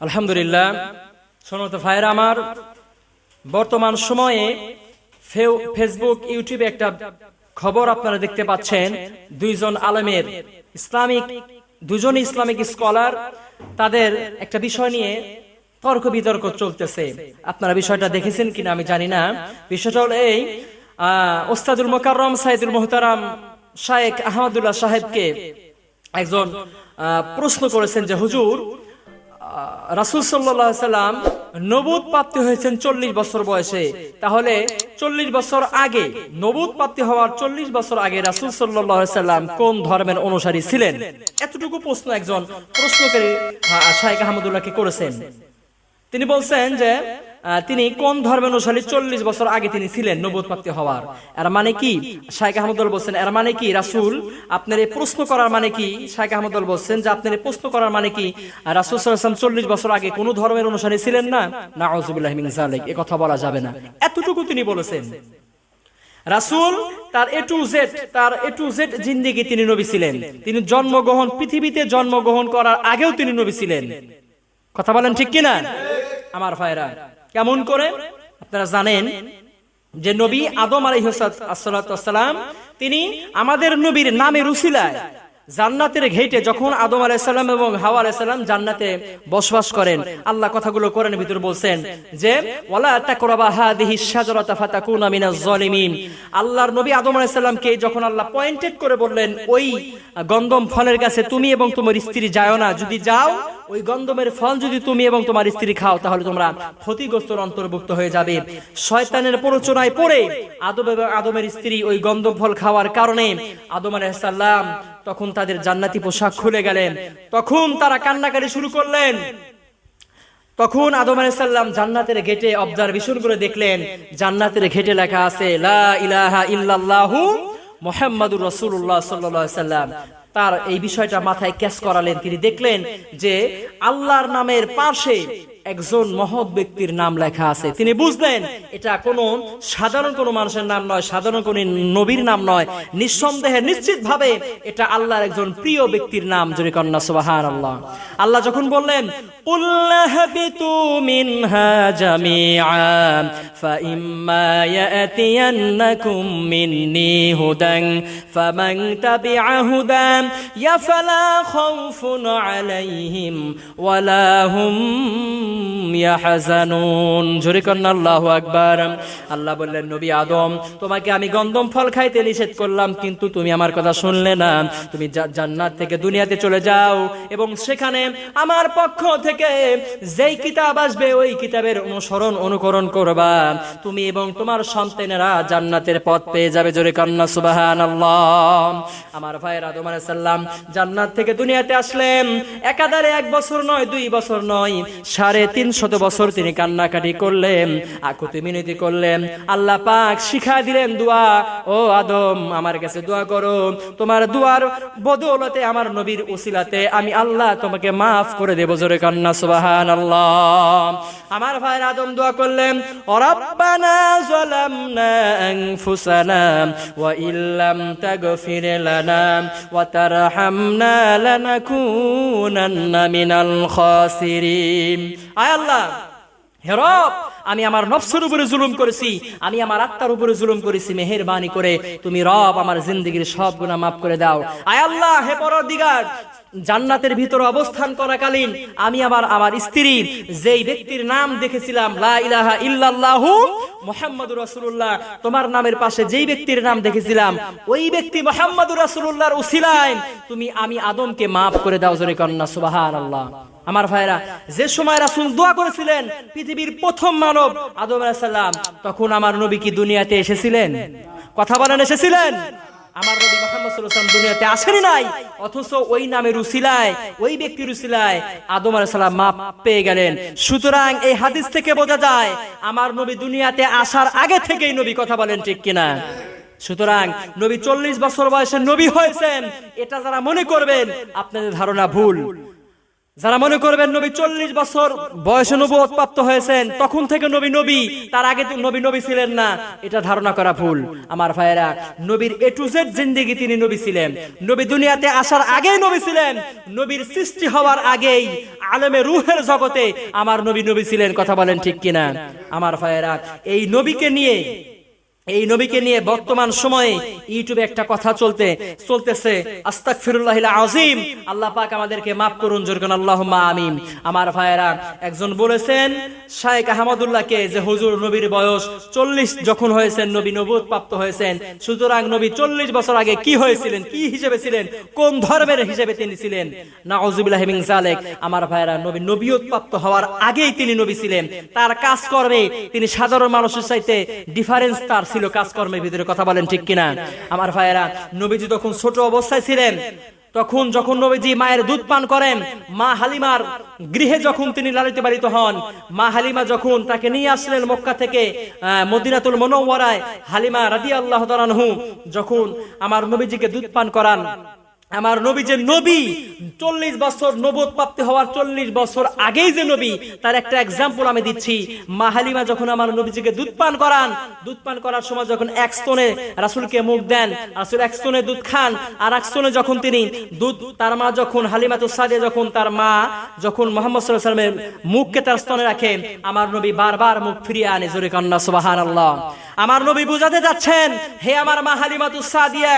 আলহামদুলিল্লাহ। শোনত ভাইয়ের আমার বর্তমান সময়ে ফেসবুক ইউটিউবে একটা খবর আপনারা দেখতে পাচ্ছেন। দুইজন আলমের ইসলামিক দুজন ইসলামিক স্কলার তাদের একটা বিষয় নিয়ে তর্ক বিতর্ক চলতেছে। আপনারা বিষয়টা দেখেছেন কিনা আমি জানি না। বিষয়টা হলো এই আহ, ওস্তাদুল মোকাররম সাইদুল মোহতারাম শায়েক আহমদুল্লাহ সাহেবকে একজন প্রশ্ন করেছেন যে হুজুর রাসুল সাল্লাম নবুদ প্রাপ্তি হয়েছেন চল্লিশ বছর বয়সে। তাহলে চল্লিশ বছর আগে নবুদ প্রাপ্তি হওয়ার চল্লিশ বছর আগে রাসুল সাল্লাম কোন ধর্মের অনুসারী ছিলেন? এতটুকু প্রশ্ন একজন প্রশ্নকারী শাহেক আহমদুল্লাহকে করেছেন। তিনি বলছেন যে তিনি কোন ধর্মের অনুসারী চল্লিশ বছর আগে তিনি ছিলেন নবুদ প্রাপ্তি হওয়ার। এর মানে কি? শাইখ আহমদুল বলছেন, এর মানে কি রাসুল? আপনার এই প্রশ্ন করার মানে কি? শাইখ আহমদুল বলছেন যে আপনার এই প্রশ্ন করার মানে কি? রাসুল সাল্লাম চল্লিশ বছর আগে কোন ধর্মের অনুসারী ছিলেন না? না আউজুবিল্লাহ মিন এ কথা বলা যাবে না। এতটুকু তিনি বলেছেন। রাসুল তার এ টু জেড, তার এ টু জেড জিন্দিগি তিনি নবী ছিলেন। তিনি জন্মগ্রহণ, পৃথিবীতে জন্মগ্রহণ করার আগেও তিনি নবী ছিলেন। কথা বলেন ঠিক কিনা? আমার ভাইরা কেমন করে? আপনারা জানেন যে নবী আদম আলাইহালাম তিনি আমাদের নবীর নামে রুসিলায় জান্নাতের ঘেটে যখন আদম আলাইসাল্লাম এবং হাওয়া আলাইসাল্লাম জান্নাতে বসবাস করেন, আল্লাহ কথাগুলো করেন ভিতর বলছেন যে আল্লাহর নবী আদম আলাইসাল্লামকে যখন আল্লাহ পয়েন্টেড করে বললেন, ওই গন্ধম ফলের কাছে তুমি এবং তোমার স্ত্রী যাও না, যদি যাও ওই গন্ধমের ফল যদি তুমি এবং তোমার স্ত্রী খাও, তাহলে তোমরা ক্ষতিগ্রস্তর অন্তর্ভুক্ত হয়ে যাবে। শয়তানের প্ররোচনায় পড়ে আদম এবং আদমের স্ত্রী ওই গন্ধম ফল খাওয়ার কারণে আদম আলাইসাল্লাম তখন তাদের জান্নাতি পোশাক খুলে গেলেন। তখন তারা কান্নাকারি শুরু করলেন। তখন আদম আলাইসাল্লাম জান্নাতের গেটে অবজারভেশন করে দেখলেন, জান্নাতের ঘেটে লেখা আছে, লা ইলাহা ইল্লাল্লাহু মোহাম্মদুর রসুল্লাহ সাল্লাহ সাল্লাম। তার এই বিষয়টা মাথায় ক্যাচ করালেন। তিনি দেখলেন যে আল্লাহর নামের পাশে একজন মহৎ ব্যক্তির নাম লেখা আছে। তিনি বুঝলেন, এটা কোনো সাধারণ কোনো মানুষের নাম নয়, সাধারণ কোন নবীর নাম নয়। নিঃসন্দেহে নিশ্চিত ভাবে এটা আল্লাহর একজন প্রিয় ব্যক্তির নাম, জোরে কন্যা সুবাহান আল্লাহ আল্লাহ যখন বললেন قُلْ اهْبِطُوا مِنْهَا جَمِيعًا فَإِمَّا يَأْتِيَنَّكُم مِّنِّي هُدًى فَمَن تَبِعَ هُدَايَ فَلَا خَوْفٌ عَلَيْهِمْ وَلَا هُمْ ইয়াহজানুন জোরে কন্না আল্লাহু আকবার আল্লাহ বললেন নবী আদম তোমাকে আমি গন্ধম ফল খাইতে নিষেধ করলাম কিন্তু তুমি আমার কথা শুনলে না তুমি জা- জান্নাত থেকে দুনিয়াতে চলে যাও এবং সেখানে আমার পক্ষ থেকে যেই কিতাব আসবে, ওই কিতাবের অনুসরণ, অনুকরণ করবা। তুমি এবং তোমার সন্তানেরা জান্নাতের পথ পেয়ে যাবে, জোরে কন্না সুবাহান আমার ভাইয়ের আদম সালাম জান্নাত থেকে দুনিয়াতে আসলেন, একাধারে এক বছর নয়, দুই বছর নয়, সাড়ে তিন শত বছর তিনি কান্নাকাটি করলেন, আকুতি মিনতি করলেন। আল্লাহ পাক শিখা দিলেন দোয়া, ও আদম, আমার কাছে দোয়া করো। তোমার দুয়ার বদৌলতে আমার নবীর উসিলাতে আমি আল্লাহ তোমাকে মাফ করে দেব, জোরে কান্না সুবাহান আল্লাহ আমার ভাই আদম দোয়া করলেন, রব্বানা যালামনা আনফুসানা ওয়া ইল্লাম তাগফির লানা ওয়া তারহামনা লানাকুনান্না মিনাল খাসিরিন। আয় আল্লাহ, হে আমি আমার নফসের উপরে জুলুম করেছি, আমি আমার আত্মার উপরে জুলুম করেছি, মেহেরবানি করে তুমি রব আমার জিন্দগির সব গুনাহ মাফ করে দাও। আয় আল্লাহ, হে পরদিগার জান্নাতের ভিতরে অবস্থান করাকালীন আমি আমার আমার স্ত্রীর, যেই ব্যক্তির নাম দেখেছিলাম, লা ইলাহা ইল্লাল্লাহু মুহাম্মাদুর রাসূলুল্লাহ, তোমার নামের পাশে যেই ব্যক্তির নাম দেখেছিলাম, ওই ব্যক্তি মুহাম্মাদুর রাসূলুল্লাহর উসিলায়, তুমি আমি আদমকে মাফ করে দাও জোরে কন্না সুবহানাল্লাহ। আমার ভাইরা, যে সময় রাসূল দোয়া করেছিলেন, পৃথিবীর প্রথম মানব আদম আলাইহিস সালাম, তখন আমার নবী কি দুনিয়াতে এসেছিলেন? কথা বলেন, এসেছিলেন? আমার নবী মোহাম্মদ দুনিয়াতে আসেনি নাই, অথচ ওই নামে রুসিলায় ওই ব্যক্তি রুসিলায় আদম আলাইহিস মাপ পেয়ে গেলেন। সুতরাং এই হাদিস থেকে বোঝা যায়, আমার নবী দুনিয়াতে আসার আগে থেকেই নবী কথা বলেন ঠিক কিনা। সুতরাং নবী চল্লিশ বছর বয়সে নবী হয়েছেন, এটা যারা মনে করবেন, আপনাদের ধারণা ভুল। যারা মনে করবেন নবী চল্লিশ বছর বয়সে নবুয়ত প্রাপ্ত হয়েছেন, তখন থেকে নবী নবী, তার আগে নবী নবী ছিলেন না। এটা ধারণা করা ভুল। আমার ভাইয়েরা, নবীর এ টু জেড জিন্দেগি তিনি নবী ছিলেন। নবী দুনিয়াতে আসার আগেই নবী ছিলেন। নবীর সৃষ্টি হওয়ার আগেই আলমে রুহের জগতে আমার নবী নবী ছিলেন। কথা বলেন ঠিক কিনা? আমার ভাইয়েরা, এই নবীকে নিয়ে এই নবীকে নিয়ে বর্তমান সময়ে ইউটিউবে একটা কথা চলতে, চলতেছে। আস্তাক ফিরুল্লাহ আজিম আল্লাহ পাক আমাদেরকে মাফ করুন জোরকান আল্লাহ আমিন। আমার ভাইয়েরা, একজন বলেছেন, শায়েক আহমদুল্লাহকে যে হুজুর নবীর বয়স চল্লিশ যখন হয়েছেন, নবী নবুত প্রাপ্ত হয়েছেন, সুতরাং নবী চল্লিশ বছর আগে কি হয়েছিলেন, কি হিসেবে ছিলেন, কোন ধর্মের হিসেবে তিনি ছিলেন? না অজুবিল্লাহিমিং জালেক আমার ভাইয়েরা, নবী নবীয়ত প্রাপ্ত হওয়ার আগেই তিনি নবী ছিলেন। তার কাজ করবে তিনি সাধারণ মানুষের চাইতে ডিফারেন্স তার ছিল কাজকর্মের ভিতরে কথা বলেন ঠিক কিনা? আমার ভাইয়েরা, নবীজি তখন ছোট অবস্থায় ছিলেন, তখন যখন নবীজি মায়ের দুধ পান করেন, মা হালিমার গৃহে যখন তিনি লালিত বাড়িত হন, মা হালিমা যখন তাকে নিয়ে আসলেন মক্কা থেকে মদিনাতুল মনোয়ারায় হালিমা রাদি আল্লাহ যখন আমার নবীজিকে দুধ পান করান আমার নবী যে নবী, চল্লিশ বছর নবদ প্রাপ্তি হওয়ার চল্লিশ বছর আগেই যে নবী, তার একটা এক্সাম্পল আমি দিচ্ছি। মা হালিমা যখন আমার নবীজিকে দুধ পান করান, দুধ পান করার সময় যখন এক স্তনে রাসুলকে মুখ দেন, রাসুল এক স্তনে দুধ খান, আর এক স্তনে যখন তিনি দুধ, তার মা যখন হালিমা তুসাদিয়া যখন তার মা যখন মোহাম্মদ সাল্লামের মুখকে তার স্তনে রাখে, আমার নবী বারবার মুখ ফিরিয়ে আনে, জোরে কন্যা সুবাহান আল্লাহ আমার নবী বুঝাতে যাচ্ছেন, হে আমার মা হালিমা তুসাদিয়া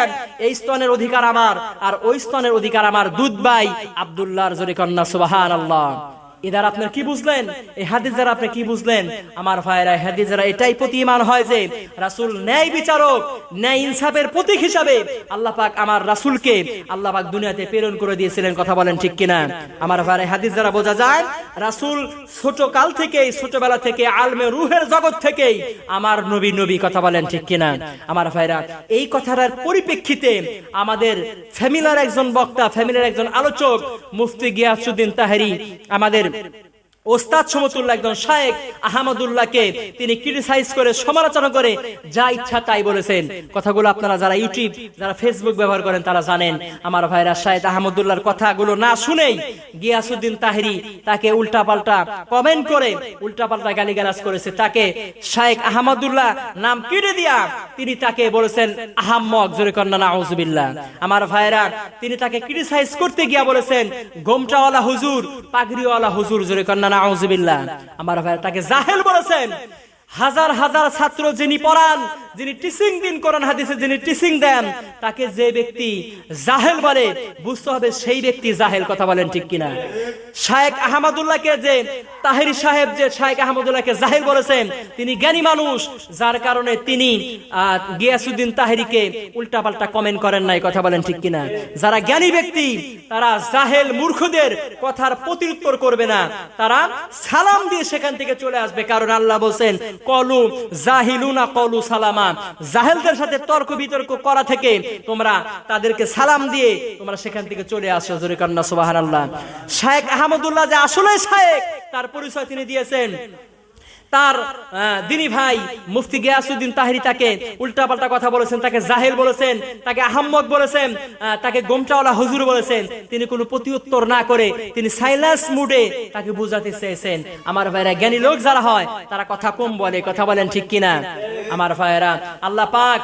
এই স্তনের অধিকার আমার, আর ওই স্তনের অধিকার আমার দুধ ভাই আবদুল্লাহ জোরে কন্যা সুবাহান আল্লাহ আপনার কি বুঝলেন? এই হাদিস দ্বারা আপনি কি বুঝলেন? আমার ভাইরা হাদিস দ্বারা এটাই হয় যে, রাসূল ন্যায় বিচারক, ন্যায় ইনসাফের প্রতীক হিসাবে আল্লাহ পাক আমার রাসূলকে আল্লাহ পাক দুনিয়াতে প্রেরণ করে দিয়েছিলেন, কথা বলেন ঠিক কিনা? আমার ভাইরা হাদিস দ্বারা বোঝা যায়, রাসূল ছোট কাল থেকেই, ছোটবেলা থেকে আলমে রুহের জগৎ থেকেই আমার নবী নবী, কথা বলেন ঠিক কিনা? আমার ভাইরা এই কথাটার পরিপ্রেক্ষিতে আমাদের ফ্যামিলার একজন বক্তা ফ্যামিলির একজন আলোচক, মুফতি গিয়াসুদ্দিন তাহেরি আমাদের ederim. ওস্তাদ সমতুল্লাহ একজন শায়েক আহমদুল্লাহকে তিনি ক্রিটিসাইজ করে, সমালোচনা করে, যা ইচ্ছা তাই বলেছেন। কথাগুলো আপনারা যারা ইউটিউব, যারা ফেসবুক ব্যবহার করেন তারা জানেন। আমার ভাইরা শায়েক আহমদুল্লাহর কথাগুলো না শুনেই গিয়াসুদ্দিন তাহেরি তাকে উল্টা পাল্টা কমেন্ট করে উল্টা পাল্টা গালিগালাজ করেছে। তাকে শায়েক আহমদুল্লাহ নাম কেটে দিয়া তিনি তাকে বলেছেন আহাম্মক, জোরে কন্যা নাউজুবিল্লাহ। আমার ভাইরা, তিনি তাকে ক্রিটিসাইজ করতে গিয়া বলেছেন, গোমটাওয়ালা হুজুর, পাগড়িওয়ালা হুজুর, জোরে কন্যা নাউজুবিল্লাহ। আমার ভাই তাকে জাহেল বলেছেন। হাজার হাজার ছাত্র যিনি পড়ান, যিনি টিচিং দিন কোরআন হাদিসে, যিনি টিচিং দেন, তাকে যে ব্যক্তি জাহেল বলে, বুঝতে হবে সেই ব্যক্তি জাহেল, কথা বলেন ঠিক কিনা। শায়েক আহমদুল্লাহকে যে, তাহেরি সাহেব যে শায়েক আহমদুল্লাহকে জাহেল বলেছেন, তিনি জ্ঞানী মানুষ, যার কারণে তিনি গিয়াসুদ্দিন তাহেরিকে উল্টা পাল্টা কমেন্ট করেন নাই, কথা বলেন ঠিক কিনা। যারা জ্ঞানী ব্যক্তি, তারা জাহেল মূর্খদের কথার প্রত্যুত্তর করবে না। তারা সালাম দিয়ে সেখান থেকে চলে আসবে, কারণ আল্লাহ বলছেন কলু জাহিলুনা কলু সালামা জাহেলদের সাথে তর্ক বিতর্ক করা থেকে তোমরা তাদেরকে সালাম দিয়ে তোমরা সেখান থেকে চলে আসো, জোরে কান্না আল্লাহ শায়েক আহমদুল্লাহ যে আসলে শায়েক তার পরিচয় তিনি দিয়েছেন। তার দিনী ভাই, মুফতি গিয়াসুদ্দিন তাহিরি তাকে উল্টাপাল্টা কথা বলেছেন, তাকে জাহেল বলেছেন, তাকে আহম্মদ বলেছেন তাকে গোমটাওয়ালা হুজুর বলেছেন। তিনি কোনো প্রতিউত্তর না করে তিনি সাইলাস মুডে তাকে বুঝাতে চেয়েছেন। আমার ভাইরা জ্ঞানী লোক যারা হয়, তারা কথা কম বলে, কথা বলেন ঠিক কিনা? আমার ভাইরা, আল্লাহ পাক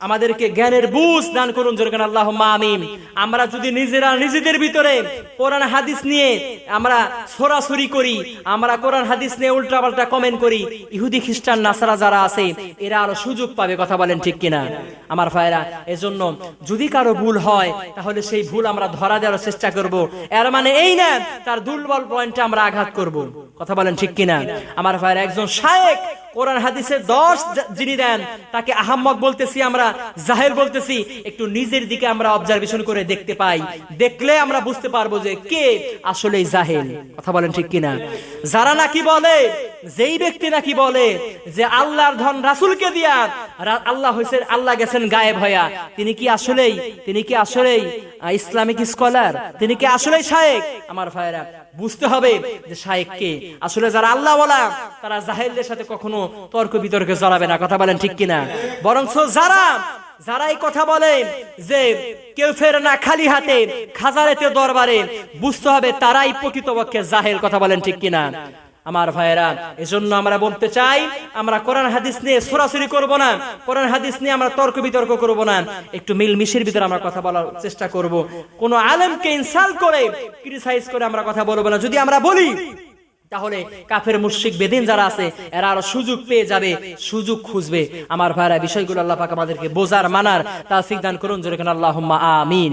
আমাদেরকে জ্ঞানের বুঝ দান করুন যেরকম আল্লাহ আমিন। আমরা যদি নিজেরা নিজেদের ভিতরে কোরআন হাদিস নিয়ে আমরা সরাসরি করি আমরা কোরআন হাদিস নিয়ে উল্টা পাল্টা কমেন্ট করি ইহুদি খ্রিস্টান নাসারা যারা আছে এরা আরও সুযোগ পাবে কথা বলেন ঠিক কিনা? আমার ভাইরা এজন্য যদি কারও ভুল হয় তাহলে সেই ভুল আমরা ধরা দেওয়ার চেষ্টা করব। এর মানে এই না তার দুর্বল পয়েন্টে আমরা আঘাত করব। কথা বলেন ঠিক কিনা? আমার ভাইরা একজন শায়েক কোরআন হাদিসের দশ যিনি দেন তাকে আহাম্মদ বলতেছি আমরা জাহের বলতেছি, একটু নিজের দিকে আমরা অবজারভেশন করে দেখতে পাই। দেখলে আমরা বুঝতে পারব যে কে আসলে জাহেল। কথা বলেন ঠিক কিনা? যারা নাকি বলে, যেই ব্যক্তি নাকি বলে যে আল্লাহর ধন রাসূলকে দিয়া আল্লাহ হইছে আল্লাহ গেছেন গায়েব হইয়া, তিনি কি আসলেই, তিনি কি আসলেই ইসলামিক স্কলার তিনি কি আসলেই শায়েক? আমার ভাইরা বুঝতে হবে যে শায়েককে আসলে যারা আল্লাহ বলা তারা জাহেলদের সাথে কখনো তর্ক বিতর্কে জড়াবে না। কথা বলেন ঠিক কিনা? বরং যারা যারা এই কথা বলে যে কেউ ফের না খালি হাতে খাজারেতে দরবারে, বুঝতে হবে তারাই প্রকৃতপক্ষে জাহেল। কথা বলেন ঠিক কিনা? আমার ভাইয়েরা, এজন্য আমরা বলতে চাই, আমরা কোরআন হাদিস নিয়ে সরাসরি করব না, কোরআন হাদিস নিয়ে আমরা তর্ক বিতর্ক করব না, একটু মিল মিশের ভিতরে আমরা কথা বলার চেষ্টা করব। কোন আলেমকে ইনসাল্ট করে, ক্রিটিসাইজ করে আমরা কথা বলব না। যদি আমরা বলি, তাহলে কাফের, মুশরিক, বেদিন যারা আছে, এরা আরও সুযোগ পেয়ে যাবে, সুযোগ খুঁজবে। আমার ভাইরা বিষয়গুলো আল্লাহ পাক আমাদেরকে বোঝার, মানার তাফিক দান করুন। জোরে কেন, আল্লাহুম্মা আমিন।